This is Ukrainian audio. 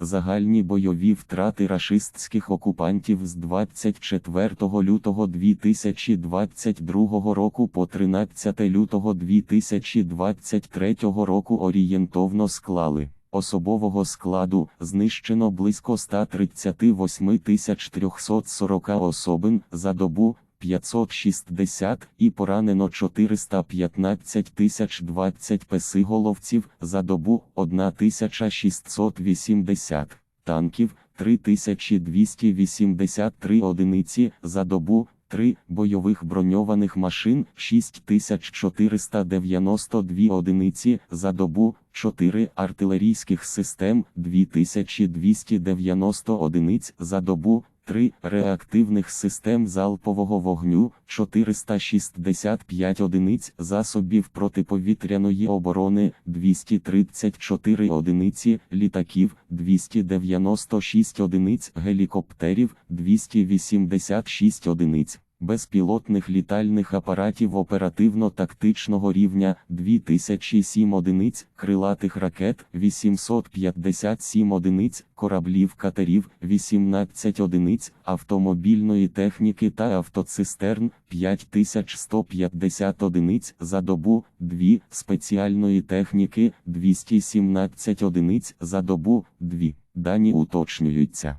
Загальні бойові втрати рашистських окупантів з 24 лютого 2022 року по 13 лютого 2023 року орієнтовно склали. Особового складу знищено близько 138 340 особин за добу 560 і поранено 415 020 песиголовців за добу 1680 танків 3283 одиниці за добу 3 бойових броньованих машин 6492 одиниці за добу 4 артилерійських систем 2290 одиниць за добу 3 реактивних систем залпового вогню 465 одиниць засобів протиповітряної оборони 234 одиниці літаків 296 одиниць гелікоптерів 286 одиниць безпілотних літальних апаратів оперативно-тактичного рівня 2007 одиниць, крилатих ракет 857 одиниць, кораблів катерів 18 одиниць, автомобільної техніки та автоцистерн 5150 одиниць за добу, 2 спеціальної техніки 217 одиниць за добу, 2. Дані уточнюються.